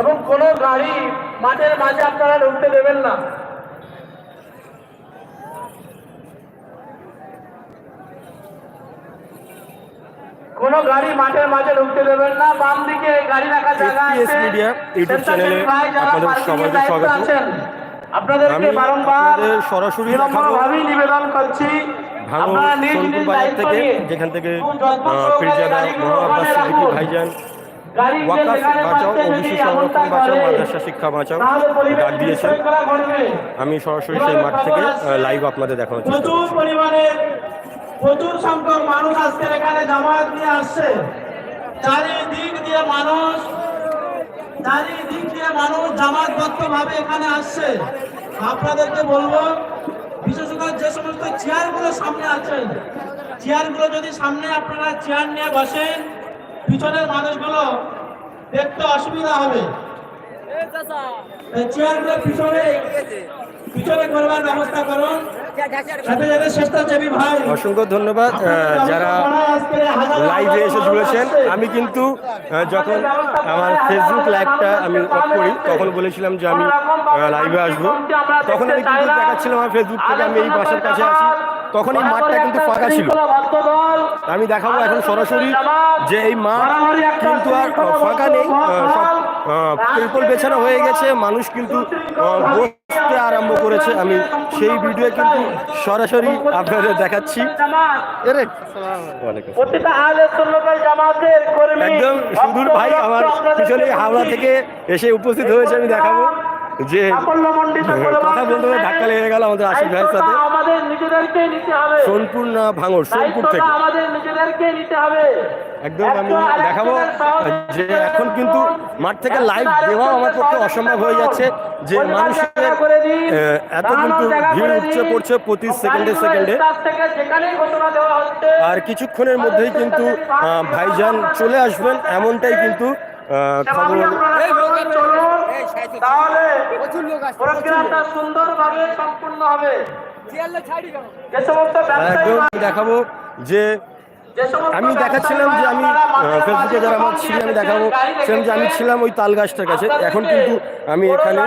এবং কোনো গাড়ি মাঠের মাঝে আপনারা ঢুকতে দেবেন না। কোনো গাড়ি মাঠের মাঝে ঢুকতে দেবেন না। বাম দিকে গাড়ি রাখার জায়গা আছে। Media ইউটিউব চ্যানেলে আপনাদের সবাইকে স্বাগত। আপনাদেরকে বারংবার সরাসরি বিনম্রভাবেই নিবেদন করছি। আপনারা নিজ সোনপুর নিজ বাজার দায়িত্ব থেকে যেখান থেকে খুব যত্ন পীরজাদা মোহাম্মদ সিদ্দিকী ভাইজান ওয়াকাফ বাঁচাও ওবিসি সংরক্ষণ বাঁচাও মাদ্রাসা শিক্ষা বাঁচাও ডাক দিয়েছেন আমি সরাসরি সেই মাঠ থেকে লাইভ আপনাদের দেখানোর চেষ্টা প্রচুর পরিমাণে প্রচুর সংখ্যক মানুষ আজকে এখানে জামায়াত নিয়ে আসছে। চারিদিক দিয়ে মানুষ চারিদিক দিয়ে মানুষ জামাতবদ্ধ ভাবে এখানে আসছে। আপনাদেরকে বলব বিশেষ করে যে সমস্ত চেয়ারগুলো সামনে আছেন চেয়ারগুলো যদি সামনে আপনারা চেয়ার নিয়ে বসেন পিছনের মানুষগুলো দেখতে অসুবিধা হবে। চেয়ারগুলো পিছনে পিছনে করবার ব্যবস্থা করুন। সাথে সাথে স্বেচ্ছাসেবী ভাই। অসংখ্য ধন্যবাদ যারা লাইভে এসে জুড়েছেন আমি কিন্তু যখন আমার ফেসবুক লাইভটা আমি অফ করি তখন বলেছিলাম যে আমি লাইভে আসব। তখন আমি কিন্তু দেখাচ্ছিলাম আমার ফেসবুক থেকে আমি এই বাসার কাছে আছি। তখন এই মাঠটা কিন্তু ফাঁকা ছিল। আমি দেখাবো এখন সরাসরি যে এই মাঠ কিন্তু আর ফাঁকা নেই। আহ, সব পেপল বেছানো হয়ে গেছে। মানুষ কিন্তু আহ, বসতে আরম্ভ করেছে। আমি সেই ভিডিও কিন্তু সরাসরি আপনাদের দেখাচ্ছি। একদম সুদূর ভাই আমার পিছনে হাওড়া থেকে এসে উপস্থিত হয়েছে আমি দেখাবো। যে কথা বলতে বলতে ধাক্কা লেগে গেল আমাদের আশিক ভাইয়ের সাথে। সোনপুর না সোনপুর থেকে। একদম আমি দেখাবো যে এখন কিন্তু মাঠ থেকে লাইভ দেওয়াও আমার পক্ষে অসম্ভব হয়ে যাচ্ছে। যে মানুষের এত কিন্তু ভিড় উঠছে পড়ছে প্রতি সেকেন্ডে সেকেন্ডে দেওয়া আর কিছুক্ষণের মধ্যেই কিন্তু ভাইজান চলে আসবেন এমনটাই কিন্তু খবর তাহলে প্রোগ্রামটা সুন্দরভাবে সম্পূর্ণ হবে। যে সমস্ত দেখাবো যে আমি দেখাচ্ছিলাম যে আমি ফেসবুকে যারা আমার ছিলেন আমি দেখাবো ছিলাম যে আমি ছিলাম ওই তাল গাছটার কাছে। এখন কিন্তু আমি এখানে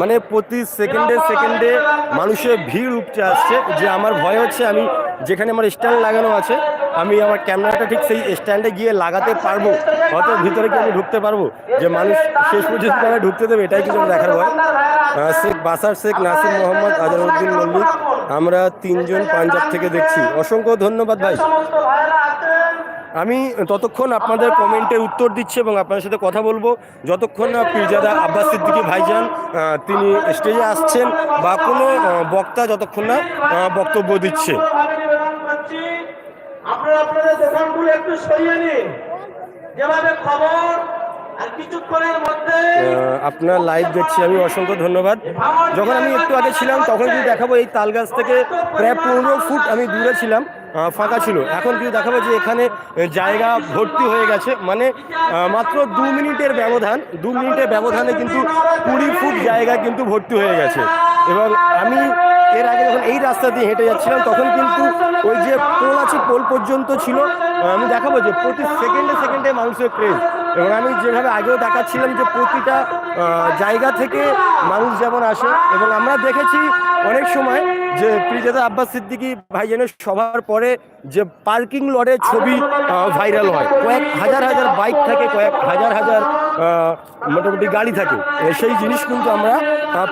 মানে প্রতি সেকেন্ডে সেকেন্ডে মানুষের ভিড় উপচে আসছে যে আমার ভয় হচ্ছে আমি যেখানে আমার স্ট্যান্ড লাগানো আছে আমি আমার ক্যামেরাটা ঠিক সেই স্ট্যান্ডে গিয়ে লাগাতে পারব। হয়তো ভিতরে কি আমি ঢুকতে পারব। যে মানুষ শেষ পর্যন্ত আমি ঢুকতে দেবে, এটাই কিছু দেখার ভয়। শেখ বাসার শেখ নাসির মোহাম্মদ আজহারউদ্দিন মল্লিক, আমরা তিনজন পাঞ্জাব থেকে দেখছি। অসংখ্য ধন্যবাদ ভাই। আমি ততক্ষণ আপনাদের কমেন্টের উত্তর দিচ্ছি এবং আপনাদের সাথে কথা বলব। যতক্ষণ না পীরজাদা আব্বাস সিদ্দিকী ভাইজান তিনি স্টেজে আসছেন বা কোনো বক্তা যতক্ষণ না বক্তব্য দিচ্ছে। আপনারা আপনাদের দোকানগুলো একটু সরিয়ে নিন। যেভাবে খবর আপনার লাইভ দেখছি আমি অসংখ্য ধন্যবাদ। যখন আমি একটু আগে ছিলাম তখন কিন্তু দেখাবো এই তাল গাছ থেকে প্রায় পনেরো ফুট আমি দূরে ছিলাম ফাঁকা ছিল। এখন কিন্তু দেখাবো যে এখানে জায়গা ভর্তি হয়ে গেছে। মানে মাত্র দু মিনিটের ব্যবধান দু মিনিটের ব্যবধানে কিন্তু কুড়ি ফুট জায়গা কিন্তু ভর্তি হয়ে গেছে। এবং আমি এর আগে যখন এই রাস্তা দিয়ে হেঁটে যাচ্ছিলাম, তখন কিন্তু ওই যে পোল আছে পোল পর্যন্ত ছিল। আমি দেখাবো যে প্রতি সেকেন্ডে সেকেন্ডে মানুষের ক্রেজ এবং আমি যেভাবে আগেও দেখাচ্ছিলাম যে প্রতিটা জায়গা থেকে মানুষ যেমন আসে, এবং আমরা দেখেছি অনেক সময় যে প্রিজাদা আব্বাস সিদ্দিকী ভাইজানের সবার পরে যে পার্কিং লটের ছবি ভাইরাল হয়। কয়েক হাজার হাজার বাইক থাকে, কয়েক হাজার হাজার মোটামুটি গাড়ি থাকে। সেই জিনিস কিন্তু আমরা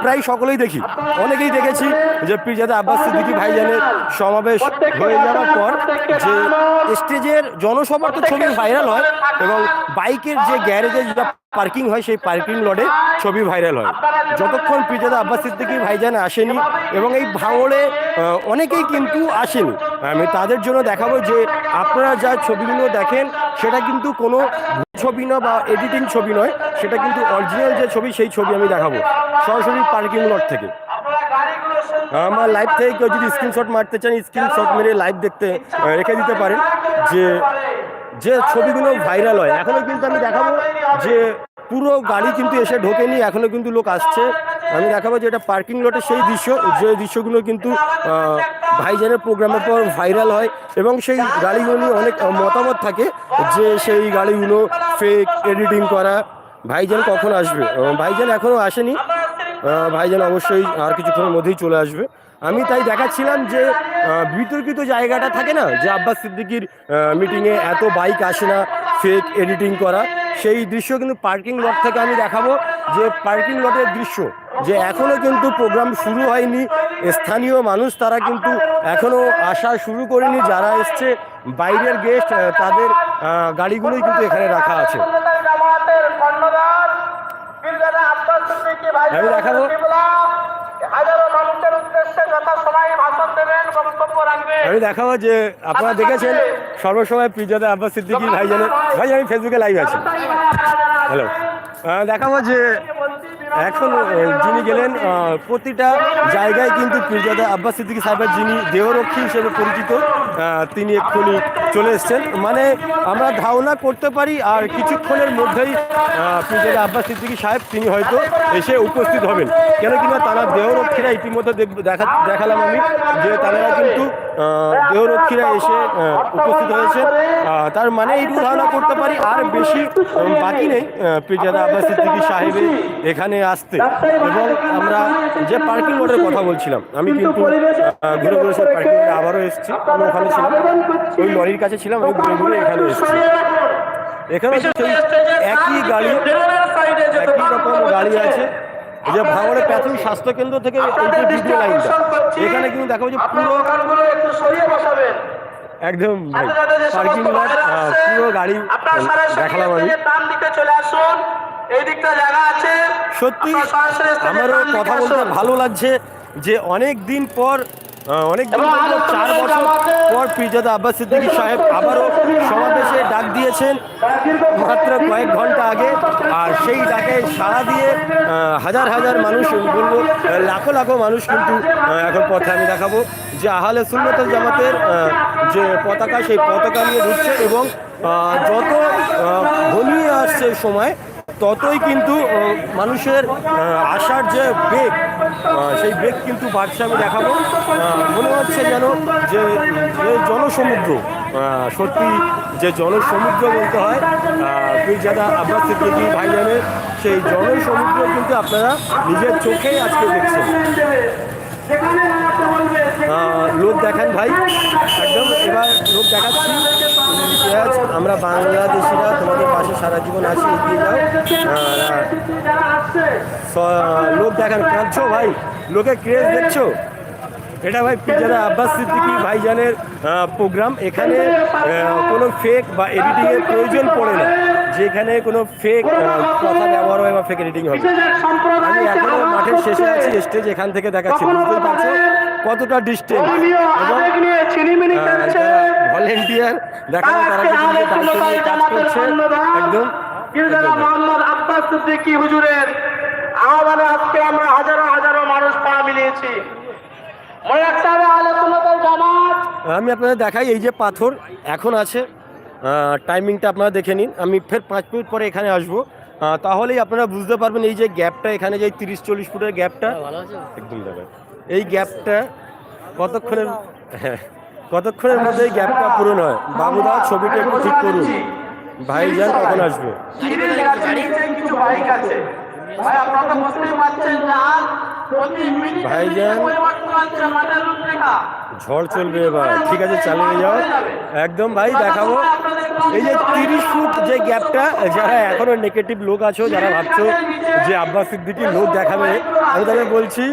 প্রায় সকলেই দেখি। অনেকেই দেখেছি যে প্রিজাদা আব্বাস সিদ্দিকী ভাইজানের সমাবেশ হয়ে যাওয়ার পর যে স্টেজের জনসভার তো ছবি ভাইরাল হয়, এবং বাইকের যে গ্যারেজে যেটা পার্কিং হয়, সেই পার্কিং লটে ছবি ভাইরাল হয়। যতক্ষণ প্রিজাদা আব্বাস সিদ্দিকী ভাইজান আসেনি এবং এই ভাঙড়ে অনেকেই কিন্তু আসেনি। আমি তাদের জন্য দেখাবো যে আপনারা যা ছবিগুলো দেখেন, সেটা কিন্তু কোনো ছবি না বা এডিটিং ছবি নয়, সেটা কিন্তু অরিজিনাল যে ছবি, সেই ছবি আমি দেখাবো। সরাসরি পার্কিং লট থেকে। আমার লাইভ থেকে কেউ যদি স্ক্রিনশট মারতে চান স্ক্রিনশট মেরে লাইভ দেখতে রেখে দিতে পারেন যে যে ছবিগুলো ভাইরাল হয় এখনও কিন্তু আমি দেখাবো যে পুরো গাড়ি কিন্তু এসে ঢোকেনি এখনও কিন্তু লোক আসছে। আমি দেখাবো যে এটা পার্কিং লটের সেই দৃশ্য, যে দৃশ্যগুলো কিন্তু ভাইজানের প্রোগ্রামের পর ভাইরাল হয় এবং সেই গাড়িগুলো নিয়ে অনেক মতামত থাকে যে সেই গাড়িগুলো ফেক এডিটিং করা। ভাইজান কখন আসবে? ভাইজান এখনও আসেনি। ভাইজান অবশ্যই আর কিছুক্ষণের মধ্যেই চলে আসবে। আমি তাই দেখাচ্ছিলাম যে বিতর্কিত জায়গাটা থাকে না যে আব্বাস সিদ্দিকির মিটিংয়ে এত বাইক আসে না ফেক এডিটিং করা। সেই দৃশ্য কিন্তু পার্কিং লট থেকে আমি দেখাবো যে পার্কিং লটের দৃশ্য যে এখনও কিন্তু প্রোগ্রাম শুরু হয়নি। স্থানীয় মানুষ তারা কিন্তু এখনও আসা শুরু করেনি যারা এসছে বাইরের গেস্ট তাদের গাড়িগুলোই কিন্তু এখানে রাখা আছে। আমি দেখাবো। আমি দেখাবো যে আপনারা দেখেছেন সর্বসময় পিজাদা আব্বাস সিদ্দিকি ভাইজানের ভাই আমি ফেসবুকে লাইভ আছি। হ্যালো দেখাবো যে এখন যিনি গেলেন প্রতিটা জায়গায় কিন্তু পীরজাদা আব্বাস সিদ্দিকী সাহেবের যিনি দেহরক্ষী হিসেবে পরিচিত তিনি এক্ষুনি চলে এসছেন। মানে আমরা ধারণা করতে পারি, আর কিছুক্ষণের মধ্যেই পীরজাদা আব্বাস সিদ্দিকী সাহেব, তিনি হয়তো এসে উপস্থিত হবেন। কেন কিনা তারা দেহরক্ষীরা ইতিমধ্যে দেখা দেখালাম আমি যে তারা কিন্তু দেহরক্ষীরা এসে উপস্থিত হয়েছে। তার মানে এইটুকু ধারণা করতে পারি, আর বেশি বাকি নেই পীরজাদা আব্বাস সিদ্দিকী সাহেবের এখানে আসতে এবং আমরা যে পার্কিং লটের কথা বলছিলাম আমি কিন্তু ঘুরে ঘুরে সেই পার্কিং লটে আবারও এসেছি আমি ওখানে ছিলাম। ওই লরির কাছে ছিলাম আমি ঘুরে ঘুরে এখানে এসেছি। এখানে সেই একই গাড়ি একই রকম গাড়ি আছে যে ভাঙড়ে প্রাথমিক স্বাস্থ্য কেন্দ্র থেকে এই যে ভিডিও লাইনটা। এখানে কিন্তু দেখা যে পুরো একদম পার্কিং লট পুরো গাড়ি দেখালাম আমি। দিকে চলে আসুন। এই দিকটা জায়গা আছে। সত্যি আমারও কথা বলতে ভালো লাগছে যে অনেক দিন পর অনেক দিন চার বছর পর পিরজাদা আব্বাস সিদ্দিকী সাহেব আবারও সমাবেশে ডাক দিয়েছেন মাত্র কয়েক ঘণ্টা আগে। আর সেই ডাকে সাড়া দিয়ে হাজার হাজার মানুষ বলব লাখো লাখো মানুষ কিন্তু এখন পথে আমি দেখাবো যে আহলে সুন্নতুল জামাতের যে পতাকা সেই পতাকা নিয়ে ঢুকছে এবং যত ঘনিয়ে আসছে সময় ততই কিন্তু মানুষের আসার যে বেগ সেই বেগ কিন্তু বাড়ছে আমি দেখাবো। মনে হচ্ছে যেন যে জনসমুদ্র সত্যি যে জনসমুদ্র বলতে হয় পীরজাদা আব্বাস সিদ্দিকী ভাইজানের, সেই জনসমুদ্র কিন্তু আপনারা নিজের চোখেই আজকে দেখছেন। লোক দেখান ভাই। একদম এবার লোক দেখাচ্ছি। আমরা বাংলাদেশিরা তোমাদের পাশে সারা জীবন আছি এগিয়ে যাও। লোক দেখান কাঁদছো ভাই? লোকে ক্রেজ দেখছ? এটা ভাই পিজারা আব্বাস সিদ্দিকি ভাইজানের প্রোগ্রাম এখানে কোনো ফেক বা এডিটিংয়ের প্রয়োজন পড়ে না। যেখানে কোনো ফেক কথা ব্যবহার হয় বা ফেক এডিটিং হবে। আমি এখনও মাঠের শেষে আছি স্টেজ এখান থেকে দেখাচ্ছি। বুঝতে পারছ কতটা ডিস্টেন্স ভলেন্টিয়ার দেখানো তারা কাজ করছে একদম। মোহাম্মদ আব্বাস সিদ্দিকী হুজুরের আহ্বানে আজকে আমরা হাজারো হাজারো মানুষ পা মিলিয়েছি। আমি আপনাদের দেখাই এই যে পাথর এখন আছে। টাইমিংটা আপনারা দেখে নিন। আমি ফের পাঁচ মিনিট পরে এখানে আসব। তাহলেই আপনারা বুঝতে পারবেন এই যে গ্যাপটা এখানে যে তিরিশ চল্লিশ ফুটের গ্যাপটা। একদম দাদা। এই গ্যাপটা কতক্ষণের হ্যাঁ, কতক্ষণের মধ্যে এই গ্যাপটা পূরণ হয়? বাবুদা ছবিটা একটু ঠিক করুন। কখন আসবে? ভাই আপনারা তো বুঝতেই পারছেন যে আর প্রতি মিনিটে ভাইজান। ঝড় চলবে এবার। ঠিক আছে চালিয়ে যাও। একদম ভাই দেখাবো। এই যে তিরিশ ফুট যে গ্যাপটা যারা এখনও নেগেটিভ লোক আছো যারা ভাবছ যে আব্বাস সিদ্দিকি লোক দেখাবে আমি তাদের বলছি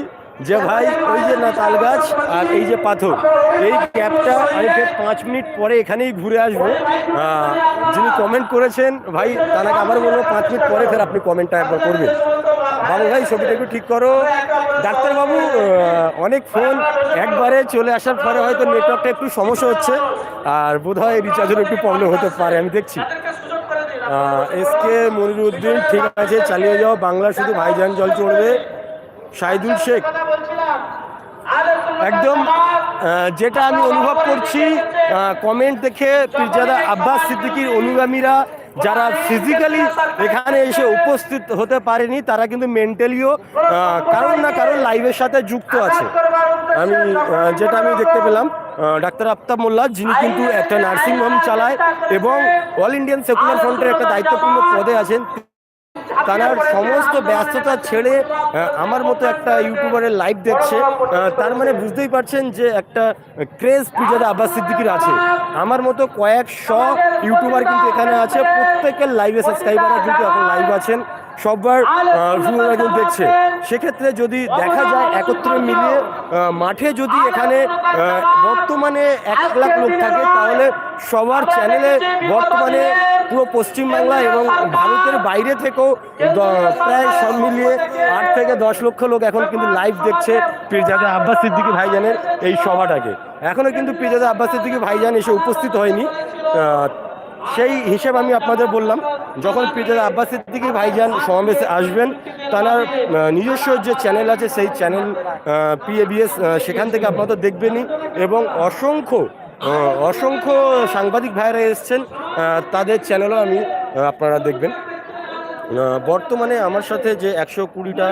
যে ভাই, ওই যে না তাল গাছ আর এই যে পাথর, এই ক্যাবটা আমি ফের পাঁচ মিনিট পরে এখানেই ঘুরে আসব। যিনি কমেন্ট করেছেন, ভাই তাকে আবার বলব, পাঁচ মিনিট পরে ফের আপনি কমেন্টটা একবার করবেন। বাবু ভাই, ছবিটা একটু ঠিক করো। ডাক্তারবাবু অনেক ফোন একবারে চলে আসার পরে হয়তো নেটওয়ার্কটা একটু সমস্যা হচ্ছে, আর বোধ হয় রিচার্জের একটু প্রবলেম হতে পারে, আমি দেখছি। এস কে মনিরুদ্দিন, ঠিক আছে, চালিয়ে যাও বাংলা শুধু ভাইজান জল চড়বে। শাহিদুল শেখ একদম যেটা আমি অনুভব করছি কমেন্ট দেখে পিরজাদা আব্বাস সিদ্দিকীর অনুগামীরা যারা ফিজিক্যালি এখানে এসে উপস্থিত হতে পারেনি তারা কিন্তু মেন্টালিও কারণ না কারণ লাইভের সাথে যুক্ত আছে। আমি যেটা আমি দেখতে পেলাম ডাক্তার আফতাব মোল্লা যিনি কিন্তু একটা নার্সিং হোম চালায় এবং অল ইন্ডিয়ান সেকুলার ফ্রন্টের একটা দায়িত্বপূর্ণ পদে আছেন। তার সমস্ত ব্যস্ততা ছেড়ে আমার মতো একটা ইউটিউবারের লাইভ দেখছে। তার মানে বুঝতেই পারছেন যে একটা ক্রেজ পিজাদা আব্বাস সিদ্দিকির আছে। আমার মতো কয়েকশো ইউটিউবার কিন্তু এখানে আছে। প্রত্যেকের লাইভে সাবস্ক্রাইবাররা কিন্তু এখন লাইভ আছেন। সবার ভিউরা কিন্তু দেখছে। সেক্ষেত্রে যদি দেখা যায় একত্রে মিলিয়ে মাঠে যদি এখানে বর্তমানে এক লাখ লোক থাকে তাহলে সবার চ্যানেলে বর্তমানে পুরো পশ্চিমবাংলা এবং ভারতের বাইরে থেকেও প্রায় সব মিলিয়ে আট থেকে দশ লক্ষ লোক এখন কিন্তু লাইভ দেখছে পীরজাদা আব্বাস সিদ্দিকী ভাইজানের এই সভাটাকে। এখনও কিন্তু পীরজাদা আব্বাস সিদ্দিকী ভাইজান এসে উপস্থিত হয়নি। সেই হিসেব আমি আপনাদের বললাম। যখন পীরজাদা আব্বাস সিদ্দিকী ভাইজান সমাবেশে আসবেন, তার নিজস্ব যে চ্যানেল আছে, সেই চ্যানেল পিএবিএস সেখান থেকে আপনারা দেখবেনই এবং অসংখ্য অসংখ্য সাংবাদিক ভাইরা এসছেন তাদের চ্যানেলও আমি আপনারা দেখবেন। বর্তমানে আমার সাথে যে একশো কুড়িটা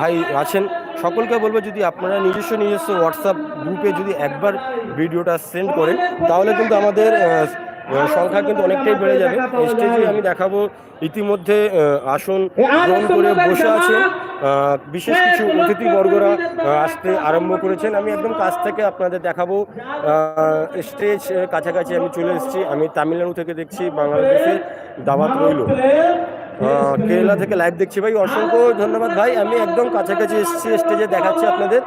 ভাই আছেন, সকলকে বলব যদি আপনারা নিজস্ব নিজস্ব হোয়াটসঅ্যাপ গ্রুপে যদি একবার ভিডিওটা সেন্ড করেন, তাহলে কিন্তু আমাদের সংখ্যা কিন্তু অনেকটাই বেড়ে যাবে। স্টেজে আমি দেখাবো ইতিমধ্যে আসন গ্রহণ করে বসে আছে বিশেষ কিছু অতিথিবর্গরা আসতে আরম্ভ করেছেন। আমি একদম কাছ থেকে আপনাদের দেখাবো। স্টেজ কাছাকাছি আমি চলে এসেছি। আমি তামিলনাড়ু থেকে দেখছি বাংলাদেশে দাওয়াত রইল। কেরালা থেকে লাইভ দেখছি। ভাই অসংখ্য ধন্যবাদ। ভাই আমি একদম কাছাকাছি এসেছি। স্টেজে দেখাচ্ছি আপনাদের।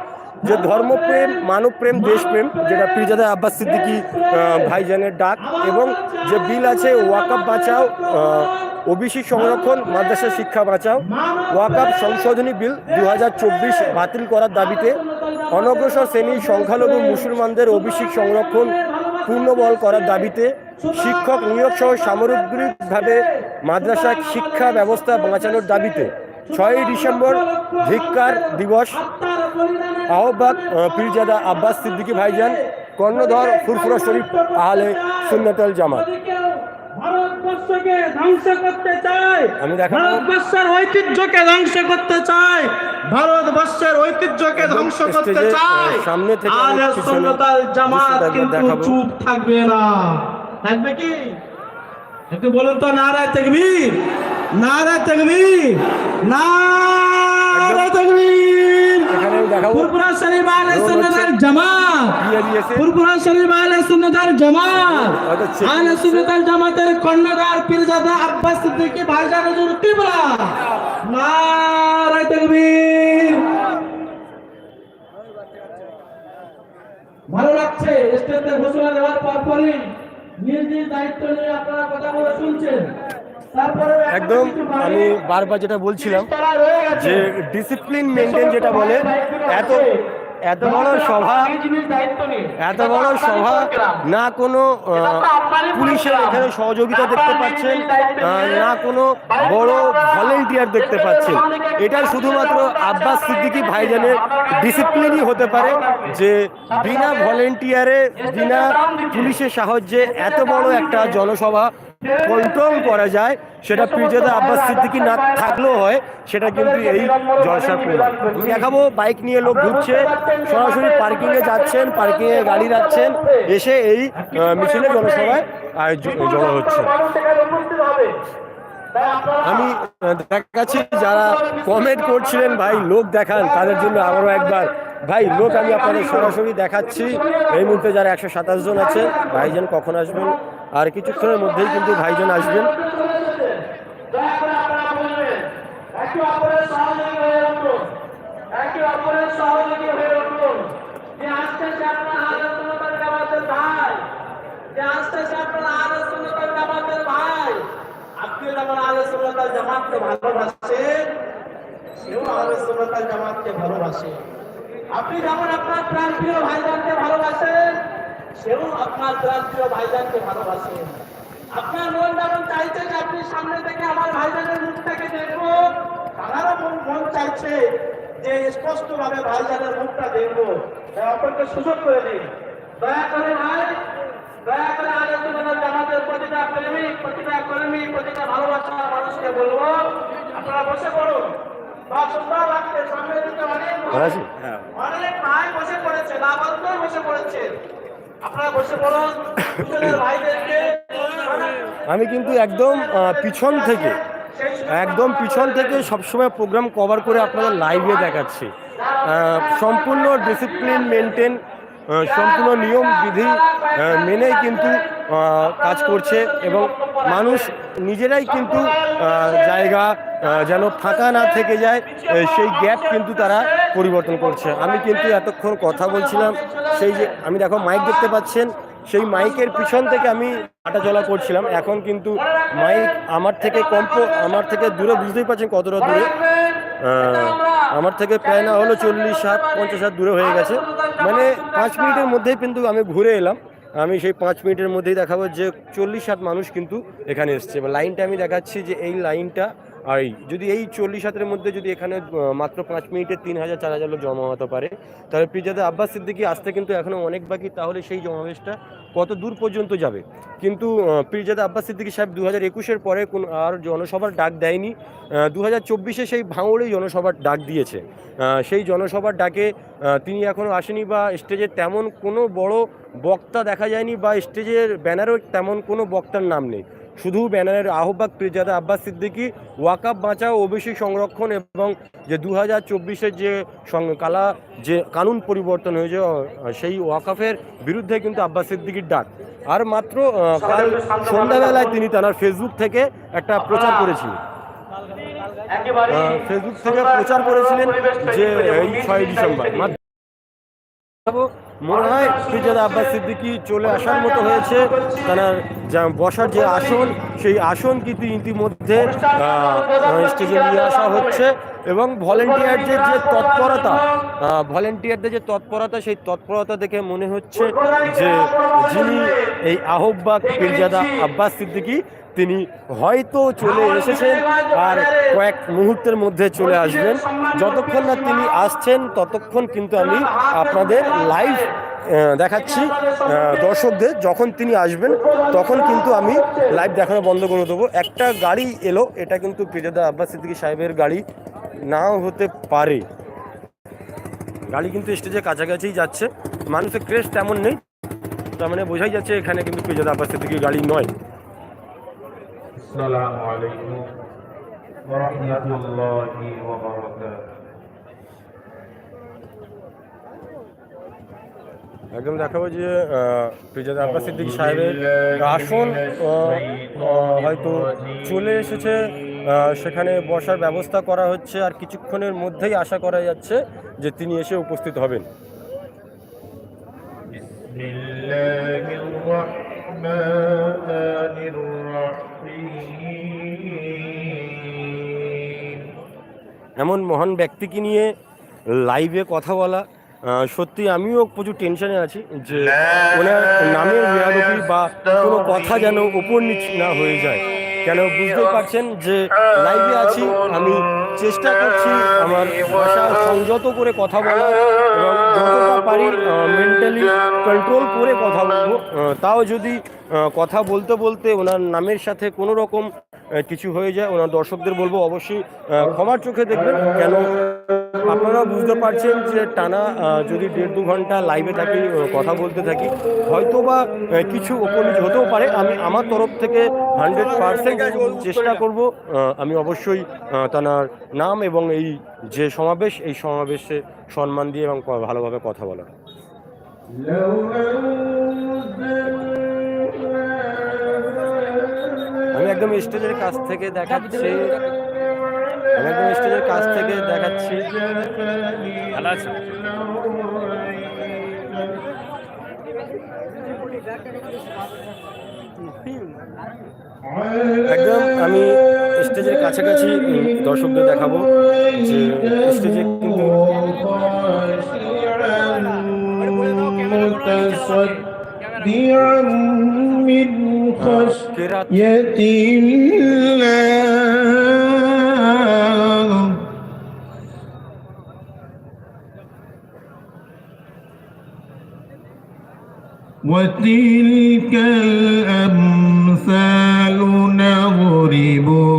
যে ধর্মপ্রেম, মানবপ্রেম, দেশপ্রেম, যেটা পিরজাদা আব্বাস সিদ্দিকী ভাইজানের ডাক এবং যে বিল আছে ওয়াকাপ বাঁচাও ওবিসি সংরক্ষণ, মাদ্রাসা শিক্ষা বাঁচাও ওয়াকাপ সংশোধনী বিল দু হাজার চব্বিশ বাতিল করার দাবিতে অনগ্রসর শ্রেণির সংখ্যালঘু মুসলমানদের ওবিসি সংরক্ষণ পূর্ণবল করার দাবিতে শিক্ষক নিয়োগ সহ সামগ্রিকভাবে মাদ্রাসা শিক্ষা ব্যবস্থা বাঁচানোর দাবিতে ছয়ই ডিসেম্বর ধিক্কার দিবস আহ্বাক পীরজাদা আব্বাস সিদ্দিকী ভাইজান কর্ণধর ফুরফুরা শরীফ আহলে সুন্নতল জামাত। ভারতবর্ষকে ধ্বংস করতে চায় আমি ভারতবর্ষের ঐতিহ্যকে ধ্বংস করতে চায়। ভারতবর্ষের ঐতিহ্যকে ধ্বংস করতে চায়। সামনে থেকে সুন্নতাল জামাত কিন্তু চুপ থাকবে না। থাকবে কি? একটু বলুন তো নারায় তাকবীর নারায় তাকবীর নারায় তাকবীর। এখানে আমি দেখাবো ফুরফুরা শরীফ আহলে রোল জামাত। PABS শরীফ আহলে সুন্নাতাল জামাত। আহলে হচ্ছে। জামাতের কর্ণধার পীরজাদা আব্বাস সিদ্দিকী ভাইজান হুজুর কিবলা। নারায়ে তাকবীর। ভালো লাগছে স্টেজে ঘোষণা দেওয়ার পর পরই নিজ নিজ দায়িত্ব নিয়ে আপনারা কথা বলে শুনছেন। একদম আমি বারবার যেটা বলছিলাম যে ডিসিপ্লিন মেনটেন যেটা বলে এত এত বড় সভা এত বড় সভা না কোনো পুলিশের এখানে সহযোগিতা দেখতে পাচ্ছেন না কোনো বড় ভলেন্টিয়ার দেখতে পাচ্ছেন। এটা শুধুমাত্র আব্বাস সিদ্দিকী ভাইজানের ডিসিপ্লিনই হতে পারে যে বিনা ভলেন্টিয়ারে বিনা পুলিশের সাহায্যে এত বড় একটা জনসভা কন্ট্রোল করা যায়, সেটা পীরজাদা আব্বাস সিদ্দিকী না থাকলেও হয়, সেটা কিন্তু এই জলসার প্রমাণ। দেখাবো, বাইক নিয়ে লোক ঘুরছে, সরাসরি পার্কিংয়ে যাচ্ছেন, পার্কিংয়ে গাড়ি যাচ্ছেন এসে এই মিছিলে জনসভায় আয়োজন জমা হচ্ছে। আমি দেখাচ্ছি, যারা কমেন্ট করছিলেন, ভাই, লোক দেখান, তাদের জন্য আবারও একবার ভাই, লোক আমি আপনাদের সরাসরি দেখাচ্ছি। এই মুহূর্তে যারা একশো সাতাশ জন আছে, ভাইজান কখন আসবেন? আর কিছুক্ষণের মধ্যেই কিন্তু ভাইজান আসবেন। জামাতকে ভালোবাসে। আপনি যেমন আপনার প্রাণপ্রিয় ভাইজানকে ভালোবাসেন, সেও আপনার প্রাণপ্রিয় ভাইজানকে ভালোবাসেন। আপনার মন যেমন চাইছে যে আপনি সামনে থেকে আমার ভাইজানের মুখটাকে দেখব তারারও মন মন চাইছে যে স্পষ্ট ভাবে ভাইজানের মুখটা দেখব। অপরকে সুযোগ করে দিন। দয়া করে ভাই, দয়া করে আলোচনা আমাদের প্রতিটা প্রেমিক, প্রতিটা কর্মী, প্রতিটা ভালোবাসা মানুষকে বলব। আপনারা বসে পড়ুন। বা সুন্দর লাগছে সামনের দিকে অনেক ভালো আছি? অনেক ভাই বসে পড়েছে লাভান্ত বসে পড়েছে। আপনারা বসে পড়ুন ভাইদেরকে আমি কিন্তু একদম পিছন থেকে একদম পিছন থেকে সবসময় প্রোগ্রাম কভার করে আপনাদের লাইভে দেখাচ্ছি। সম্পূর্ণ ডিসিপ্লিন মেনটেন সম্পূর্ণ নিয়ম বিধি মেনেই কিন্তু কাজ করছে এবং মানুষ নিজেরাই কিন্তু জায়গা যেন ফাঁকা না থেকে যায় সেই গ্যাপ কিন্তু তারা পরিবর্তন করছে। আমি কিন্তু এতক্ষণ কথা বলছিলাম, সেই যে, আমি দেখো মাইক দেখতে পাচ্ছেন, সেই মাইকের পিছন থেকে আমি হাঁটাচলা করছিলাম। এখন কিন্তু মাইক আমার থেকে কম আমার থেকে দূরে, বুঝতেই পারছেন কতটা দূরে। আমার থেকে প্রায় না হলো চল্লিশ সাত পঞ্চাশ হাত দূরে হয়ে গেছে। মানে পাঁচ মিনিটের মধ্যেই কিন্তু আমি ঘুরে এলাম। আমি সেই পাঁচ মিনিটের মধ্যেই দেখাবো যে চল্লিশ সাত মানুষ কিন্তু এখানে এসছে। এবার লাইনটা আমি দেখাচ্ছি যে এই লাইনটা আর যদি এই চল্লিশ হাতের মধ্যে যদি এখানে মাত্র পাঁচ মিনিটে তিন হাজার, চার হাজার লোক জমা হতে পারে, তাহলে প্রিজাদা আব্বাস সিদ্দিকি আসতে কিন্তু এখনও অনেক বাকি, তাহলে সেই জমাবেশটা কত দূর পর্যন্ত যাবে? কিন্তু পীরজাদা আব্বাস সিদ্দিকি সাহেব দু হাজার একুশের পরে কোন আর জনসভার ডাক দেয়নি দু হাজার চব্বিশে সেই ভাঙড়েই জনসভার ডাক দিয়েছে। সেই জনসভার ডাকে তিনি এখনও আসেনি বা স্টেজে তেমন কোনো বড় বক্তা দেখা যায়নি বা স্টেজের ব্যানারেও তেমন কোনো বক্তার নাম নেই। শুধু ব্যানারের আহ্বাক পীরজাদা আব্বাস সিদ্দিকী ওয়াকাব বাঁচাও ওবিসি সংরক্ষণ এবং যে দু হাজার চব্বিশের যে কালা যে কানুন পরিবর্তন হয়েছে সেই ওয়াকাফের বিরুদ্ধে কিন্তু আব্বাস সিদ্দিকির ডাক। আর মাত্র কাল সন্ধ্যাবেলায় তিনি তার ফেসবুক থেকে একটা প্রচার করেছিলেন। ফেসবুক থেকে প্রচার করেছিলেন যে এই ছয় ডিসেম্বর। মনে হয় ফিজাদা আব্বাস সিদ্দিকি চলে আসার মতো হয়েছে। তার বসার যে আসন, সেই আসন কিন্তু ইতিমধ্যে স্টেজে নিয়ে আসা হচ্ছে। এবং ভলেন্টিয়ারদের যে তৎপরতা ভলেন্টিয়ারদের যে তৎপরতা, সেই তৎপরতা দেখে মনে হচ্ছে যে, যিনি এই আহ্বাক পীরজাদা আব্বাস সিদ্দিকি তিনি হয়তো চলে এসেছেন আর কয়েক মুহূর্তের মধ্যে চলে আসবেন। যতক্ষণ না তিনি আসছেন ততক্ষণ কিন্তু আমি আপনাদের লাইভ দেখাচ্ছি দর্শকদের। যখন তিনি আসবেন তখন কিন্তু আমি লাইভ দেখানো বন্ধ করে দেবো। একটা গাড়ি এলো এটা কিন্তু পিজাদা আব্বাস সিদ্দিকী সাহেবের গাড়ি। নাও হতে পারে। গাড়ি কিন্তু স্টেজের কাছাকাছি যাচ্ছে। মানুষের ক্রেস তেমন নেই। তার মানে বোঝাই যাচ্ছে এখানে কিন্তু পিজাদা আব্বাস সিদ্দিকীর গাড়ি নয়। السلام عليكم ورحمة الله وبركاته একদম দেখাবো যে পিজাদা আব্বাস সিদ্দিকী সাহেবের আসন আহ, আহ, হয়তো চলে এসেছে আহ, সেখানে বসার ব্যবস্থা করা হচ্ছে আর কিছুক্ষণের মধ্যেই আশা করা যাচ্ছে যে তিনি এসে উপস্থিত হবেন بسم الله الرحمن الرحيم এমন মহান ব্যক্তিকে নিয়ে লাইভে কথা বলা সত্যি আমিও প্রচুর টেনশনে আছি যে ওনার নামের বেয়াদবি বা কোনো কথা যেন উপর নিচ না হয়ে যায়। কেন বুঝতে পারছেন যে লাইভে আছি, আমি চেষ্টা করছি আমার ভাষা সংযত করে কথা বলা এবং যতটা পারি মেন্টালি কন্ট্রোল করে কথা বলব। তাও যদি কথা বলতে বলতে ওনার নামের সাথে কোনো রকম কিছু হয়ে যায়, ওনার দর্শকদের বলব অবশ্যই ক্ষমার চোখে দেখবেন। কেন আপনারা বুঝতে পারছেন যে টানা যদি দেড় দু ঘণ্টা লাইভে থাকি কথা বলতে থাকি হয়তো বা কিছু উপনিচ হতেও পারে। আমি আমার তরফ থেকে হান্ড্রেড পার্সেন্ট চেষ্টা করব আমি অবশ্যই তানার নাম এবং এই যে সমাবেশ, এই সমাবেশে সম্মান দিয়ে এবং ভালোভাবে কথা বলার। একদম স্টেজের কাছ থেকে দেখাচ্ছি। একদম স্টেজের কাছ থেকে দেখাচ্ছি। ভালো আছে? একদম আমি স্টেজের কাছাকাছি দর্শকদের দেখাবো যে স্টেজে কিন্তু خشية الله وتلك الأمثال نضربها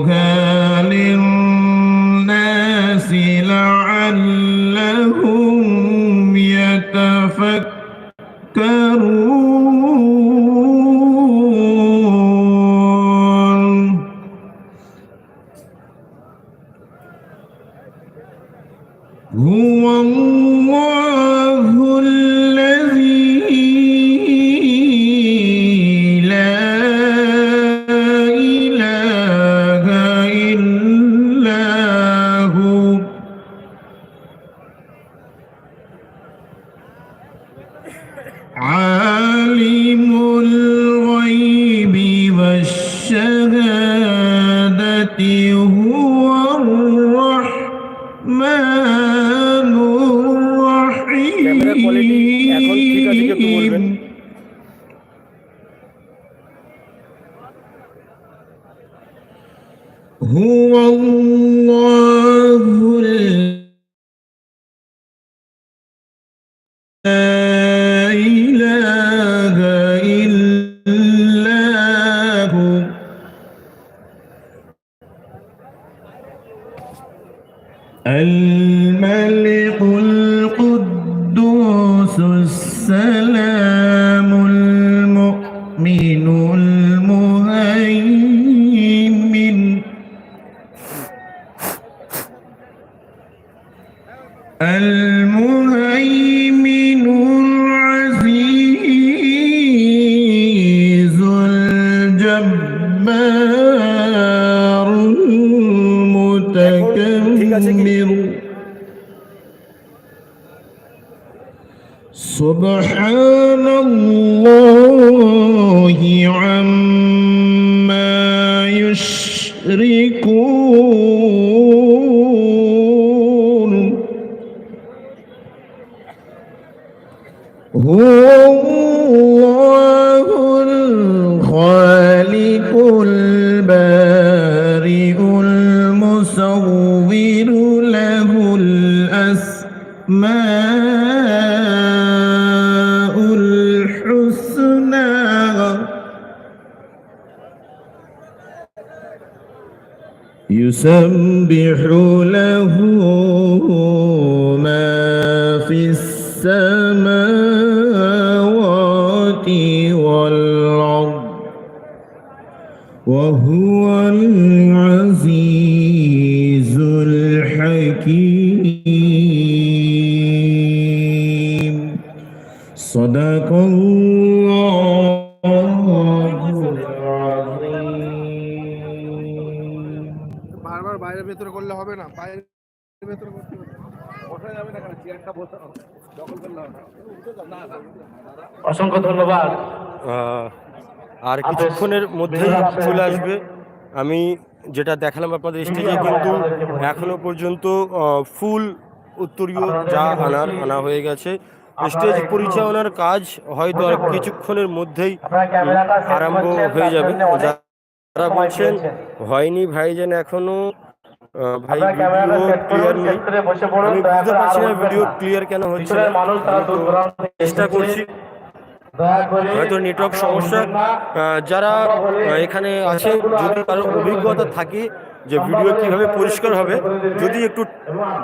الجبار المتكبر سبحان يسبح له ما في السماوات অসংখ্য ধন্যবাদ। আর কিছুক্ষণের মধ্যেই চলে আসবে। আমি যেটা দেখালাম আপনাদের স্টেজে কিন্তু এখনও পর্যন্ত ফুল উত্তরীয় যা আনার আনা হয়ে গেছে। স্টেজ পরিচালনার কাজ হয়তো আর কিছুক্ষণের মধ্যেই আরম্ভ হয়ে যাবে। যারা বলছেন হয়নি ভাইজান এখনও ভাই ভিডিও ক্লিয়ার নেই আমি বুঝতে পারছি না ভিডিও ক্লিয়ার কেন হচ্ছে চেষ্টা করছি। হয়তো নেটওয়ার্ক সমস্যা। যারা এখানে আছে যদি কারও অভিজ্ঞতা থাকে যে ভিডিও কীভাবে পরিষ্কার হবে যদি একটু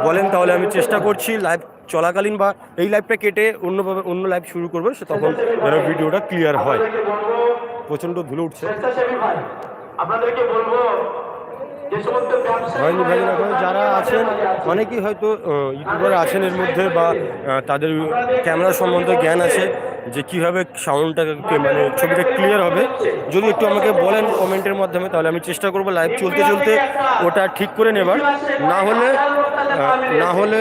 বলেন তাহলে আমি চেষ্টা করছি লাইভ চলাকালীন বা এই লাইভটা কেটে অন্যভাবে অন্য লাইভ শুরু করব সে তখন যেন ভিডিওটা ক্লিয়ার হয়। প্রচণ্ড ধুলো উঠছে। আপনাদেরকে বলব হয়নি ভাই না ভাই, যারা আছেন অনেকেই হয়তো ইউটিউবার আছেন এর মধ্যে বা তাদের ক্যামেরা সম্বন্ধে জ্ঞান আছে যে কীভাবে সাউন্ডটাকে মানে ছবিটা ক্লিয়ার হবে। যদি একটু আমাকে বলেন কমেন্টের মাধ্যমে তাহলে আমি চেষ্টা করব লাইভ চলতে চলতে ওটা ঠিক করে নেবার। না হলে না হলে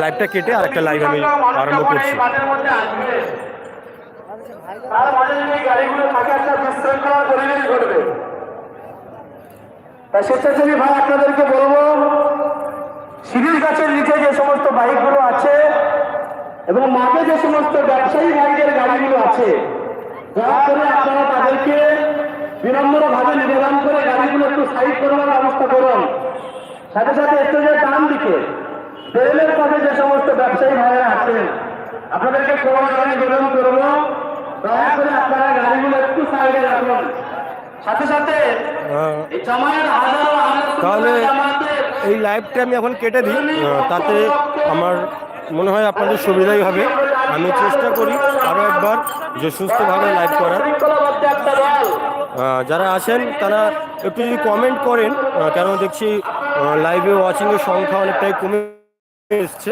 লাইভটা কেটে আরেকটা লাইভ আমি আরম্ভ করছি। তার মাঝে যদি গাড়িগুলো থাকে একটা বিশৃঙ্খলা পরিবেশ ঘটবে। তাই স্বেচ্ছাসেবী ভাই, আপনাদেরকে বলব সিরিজ গাছের নিচে যে সমস্ত বাইকগুলো আছে এবং মাঠে যে সমস্ত ব্যবসায়ী ভাইদের গাড়িগুলো আছে, দয়া করে আপনারা তাদেরকে বিনম্র ভাবে নিবেদন করে গাড়িগুলো একটু সাইড করবার ব্যবস্থা করুন। সাথে সাথে স্টেজের ডান দিকে, রেলের পথে যে সমস্ত ব্যবসায়ী ভাইয়েরা আছেন, আপনাদেরকে করোনা নিবেদন করব? দয়া করে আপনারা গাড়িগুলো একটু সাইডে রাখুন। সাথে সাথে হাজারো তাহলে এই লাইভটা আমি এখন কেটে দিই। তাতে আমার মনে হয় আপনাদের সুবিধাই হবে। আমি চেষ্টা করি আরও একবার যে সুস্থভাবে লাইভ করার। আহ, যারা আছেন তারা একটু যদি কমেন্ট করেন কেন দেখছি লাইভে ওয়াচিংয়ের সংখ্যা অনেকটাই কমে এসছে।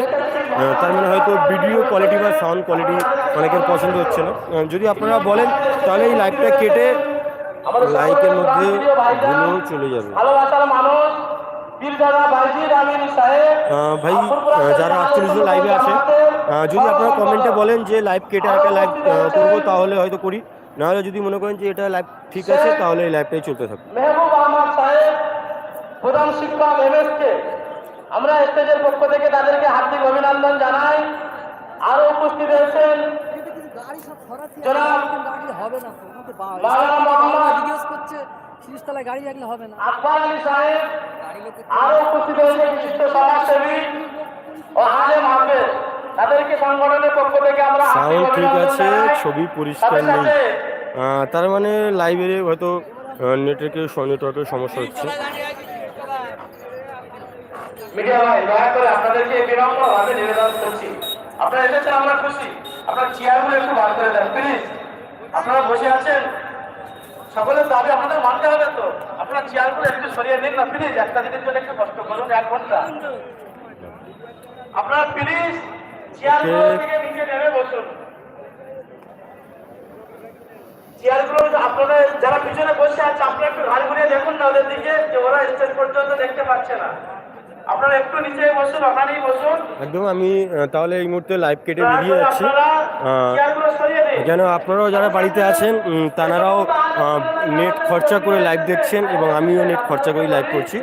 তার মানে হয়তো ভিডিও কোয়ালিটি বা সাউন্ড কোয়ালিটি অনেকের পছন্দ হচ্ছে না। যদি আপনারা বলেন তাহলে এই লাইভটা কেটে লাইকের মধ্যে ভুলেও চলে যাবে। ভাই যারা আটচল্লিশ লাইভে আছে যদি আপনারা কমেন্টে বলেন যে লাইভ কেটে একটা লাইভ করব তাহলে হয়তো করি। নাহলে যদি মনে করেন যে এটা লাইভ ঠিক আছে তাহলে এই লাইভটাই চলতে থাকবে। মেহবুব আহমদ সাহেব প্রধান শিক্ষক এমএসকে আমরা স্টেজের পক্ষ থেকে তাদেরকে হার্দিক অভিনন্দন জানাই। আরও উপস্থিত হয়েছেন। জনাব জিজ্ঞেস করছে গাড়ি রাখলে হবে না। আকবর আলী সাহেব আরও উপস্থিত হয়েছে বিশিষ্ট সমাজসেবী ও আলেম হাফেজ। তাদেরকে সংগঠনের পক্ষ থেকে আমরা সাউন্ড ঠিক আছে ছবি পরিষ্কার নেই। তার মানে লাইব্রেরি হয়তো নেটওয়ার্কের নেটওয়ার্কের সমস্যা হচ্ছে। মিডিয়া ভাই দয়া করে আপনাদেরকে বিনম্র ভাবে নিবেদন করছি। আপনারা এসেছেন আমরা খুশি। আপনার চেয়ারগুলো একটু বার করে দেন প্লিজ আপনারা বসে আছেন? সকলের দাবি আপনাদের মানতে হবে তো। আপনার চেয়ারগুলো একটু সরিয়ে নিন না প্লিজ একটা দিনের জন্য একটু কষ্ট করুন এক ঘণ্টা। আপনারা প্লিজ চেয়ারগুলো থেকে নিচে নেমে বসুন। চেয়ারগুলো আপনাদের যারা পিছনে বসে আছে আপনারা একটু ঘাড় ঘুরিয়ে দেখুন না ওদের দিকে যে ওরা স্টেজ পর্যন্ত দেখতে পাচ্ছে না। আপনারা একটু নিচে বসুন ওখানেই বসুন। একদম আমি তাহলে এই মুহূর্তে লাইভ কেটে বেরিয়ে যাচ্ছি। যেন আপনারাও যারা বাড়িতে আছেন উম, তানারাও নেট খরচা করে লাইভ দেখছেন এবং আমিও নেট খরচা করে লাইভ করছি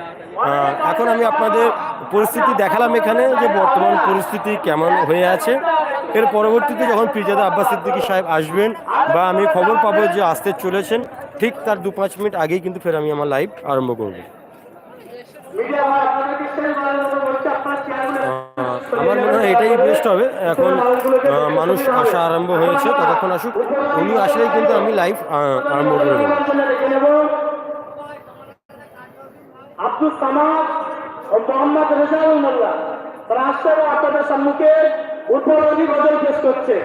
এখন আমি আপনাদের পরিস্থিতি দেখালাম এখানে যে বর্তমান পরিস্থিতি কেমন হয়ে আছে এর পরবর্তীতে যখন পিরজাদা আব্বাস সিদ্দিকী সাহেব আসবেন বা আমি খবর পাবো যে আসতে চলেছেন ঠিক তার দু পাঁচ মিনিট আগেই কিন্তু ফের আমি আমার লাইভ আরম্ভ করব আমার মনে হয় এটাই বেস্ট হবে। এখন মানুষ আসা আরম্ভ হয়েছে, ততক্ষণ আসুক। উনি আসলেই কিন্তু আমি লাইভ আরম্ভ করে দেবো আব্দুল সামাদ ও মোহাম্মদ রেজাউল মোল্লা, তারা আপনাদের সম্মুখে উদ্বোধনী গজল পেশ করছে।